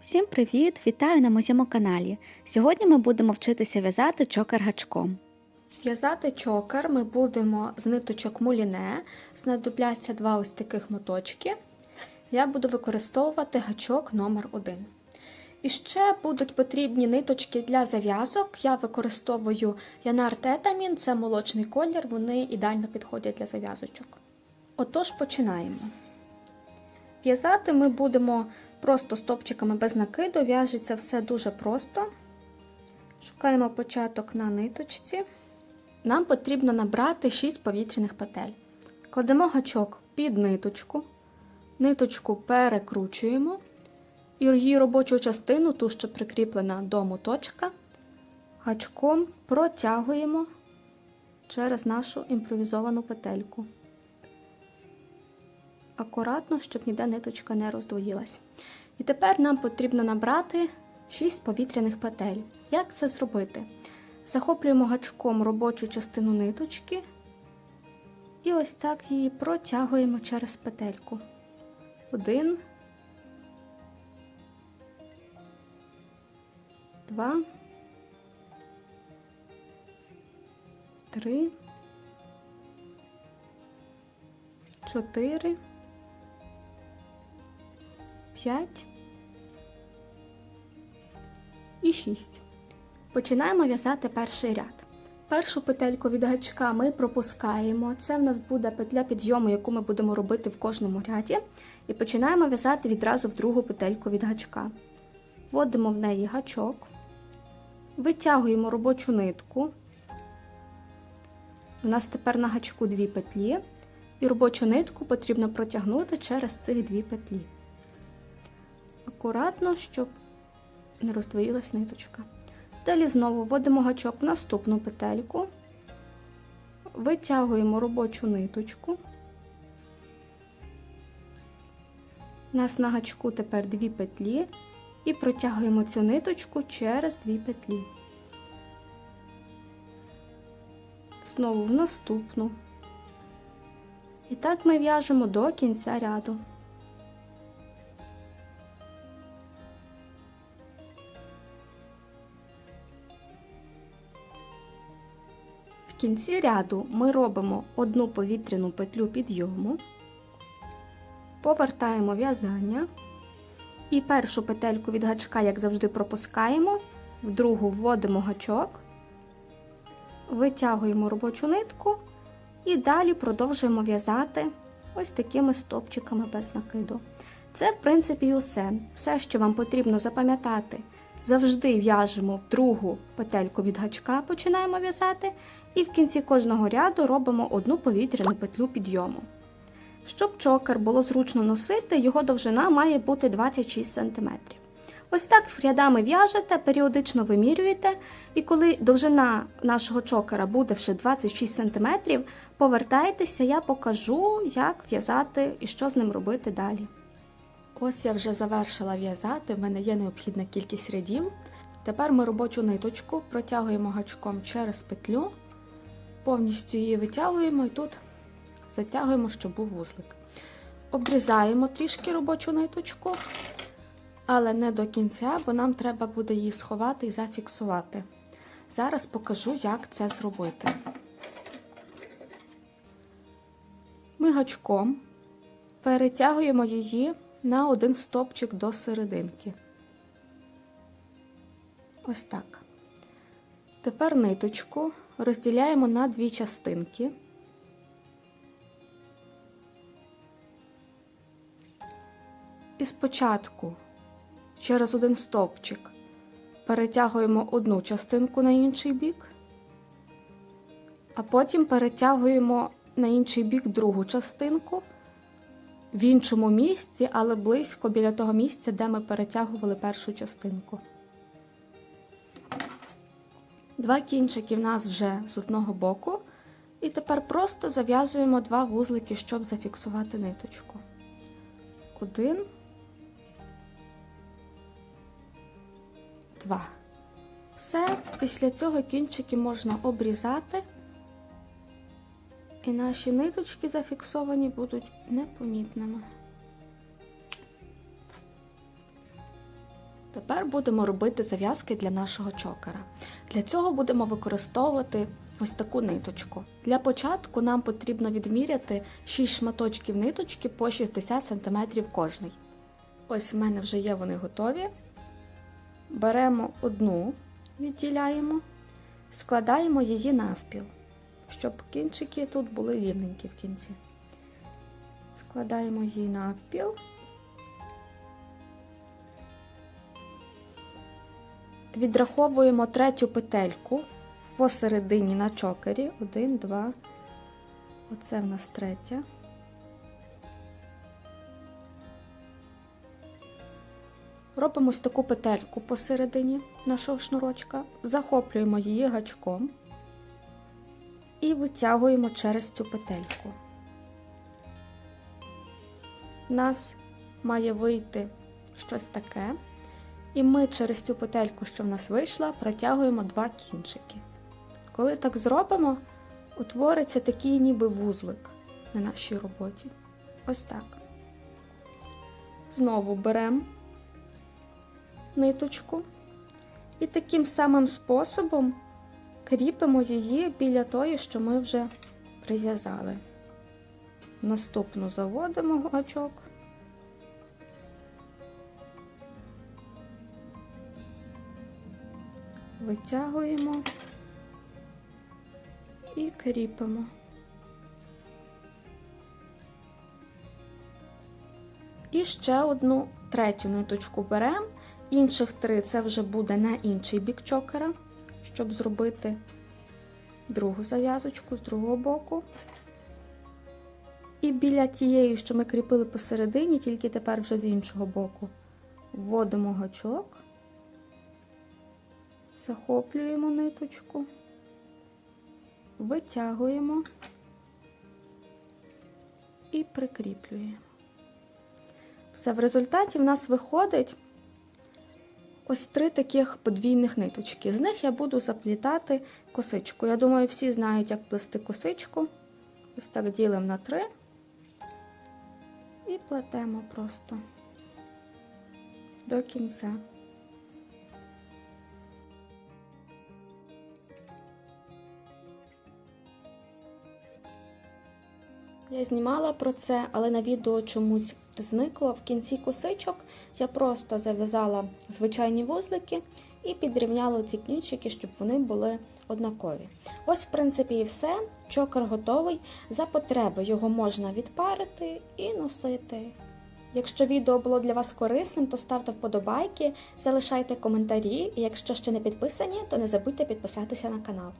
Всім привіт! Вітаю на моєму каналі. Сьогодні ми будемо вчитися в'язати чокер гачком. В'язати чокер ми будемо з ниточок муліне, знадобляться два ось таких моточки. Я буду використовувати гачок номер 1 І ще будуть потрібні ниточки для зав'язок. Я використовую янар тетамін, це молочний колір, вони ідеально підходять для зав'язочок. Отож, починаємо. В'язати ми будемо просто стопчиками без накиду, в'яжеться все дуже просто. Шукаємо початок на ниточці. Нам потрібно набрати 6 повітряних петель. Кладемо гачок під ниточку, ниточку перекручуємо і її робочу частину, ту, що прикріплена до моточка, гачком протягуємо через нашу імпровізовану петельку акуратно, щоб ніде ниточка не роздвоїлась. І тепер нам потрібно набрати 6 повітряних петель. Як це зробити? Захоплюємо гачком робочу частину ниточки і ось так її протягуємо через петельку. Один, два, три, чотири. 5 і 6. Починаємо в'язати перший ряд. Першу петельку від гачка ми пропускаємо. Це в нас буде петля підйому, яку ми будемо робити в кожному ряді. І починаємо в'язати відразу в другу петельку від гачка. Вводимо в неї гачок, витягуємо робочу нитку. У нас тепер на гачку дві петлі, і робочу нитку потрібно протягнути через цих дві петлі акуратно, щоб не роздвоїлась ниточка. Далі знову вводимо гачок в наступну петельку, витягуємо робочу ниточку. У нас на гачку тепер дві петлі і протягуємо цю ниточку через дві петлі. Знову в наступну. І так ми в'яжемо до кінця ряду. В кінці ряду ми робимо одну повітряну петлю підйому, повертаємо в'язання і першу петельку від гачка, як завжди, пропускаємо, в другу вводимо гачок, витягуємо робочу нитку і далі продовжуємо в'язати ось такими стопчиками без накиду. Це, в принципі, усе. Все, що вам потрібно запам'ятати. Завжди в'яжемо в другу петельку від гачка, починаємо в'язати, і в кінці кожного ряду робимо одну повітряну петлю підйому. Щоб чокер було зручно носити, його довжина має бути 26 см. Ось так рядами в'яжете, періодично вимірюєте, і коли довжина нашого чокера буде вже 26 см, повертайтеся, я покажу, як в'язати і що з ним робити далі. Ось я вже завершила в'язати, в мене є необхідна кількість рядів. Тепер ми робочу ниточку протягуємо гачком через петлю, повністю її витягуємо і тут затягуємо, щоб був вузлик. Обрізаємо трішки робочу ниточку, але не до кінця, бо нам треба буде її сховати і зафіксувати. Зараз покажу, як це зробити. Ми гачком перетягуємо її на один стопчик до серединки. Ось так. Тепер ниточку розділяємо на дві частинки. І спочатку через один стовпчик перетягуємо одну частинку на інший бік, а потім перетягуємо на інший бік другу частинку в іншому місці, але близько біля того місця, де ми перетягували першу частинку. Два кінчики в нас вже з одного боку. І тепер просто зав'язуємо два вузлики, щоб зафіксувати ниточку. Один, два. Все, після цього кінчики можна обрізати, і наші ниточки зафіксовані будуть непомітними. Тепер будемо робити зав'язки для нашого чокера. Для цього будемо використовувати ось таку ниточку. Для початку нам потрібно відміряти 6 шматочків ниточки по 60 см кожний. Ось в мене вже є вони готові. Беремо одну, відділяємо, складаємо її навпіл, щоб кінчики тут були рівненькі в кінці. Складаємо її навпіл. Відраховуємо третю петельку посередині на чокері. Один, два. Оце в нас третя. Робимо ось таку петельку посередині нашого шнурочка, захоплюємо її гачком і витягуємо через цю петельку. У нас має вийти щось таке. І ми через цю петельку, що в нас вийшла, протягуємо два кінчики. Коли так зробимо, утвориться такий ніби вузлик на нашій роботі. Ось так. Знову беремо ниточку і таким самим способом кріпимо її біля тої, що ми вже прив'язали. Наступну заводимо гачок. Витягуємо і кріпимо. І ще одну третю ниточку беремо. Інших три це вже буде на інший бік чокера, щоб зробити другу зав'язочку з другого боку. І біля тієї, що ми кріпили посередині, тільки тепер вже з іншого боку, вводимо гачок, захоплюємо ниточку, витягуємо і прикріплюємо. Все, в результаті в нас виходить ось три таких подвійних ниточки. З них я буду заплітати косичку. Я думаю, всі знають, як плести косичку. Ось так ділимо на три і плетемо просто до кінця. Я знімала про це, але на відео чомусь зникло. В кінці косичок я просто зав'язала звичайні вузлики і підрівняла ці кінчики, щоб вони були однакові. Ось, в принципі, і все. Чокер готовий. За потреби його можна відпарити і носити. Якщо відео було для вас корисним, то ставте вподобайки, залишайте коментарі, і якщо ще не підписані, то не забудьте підписатися на канал.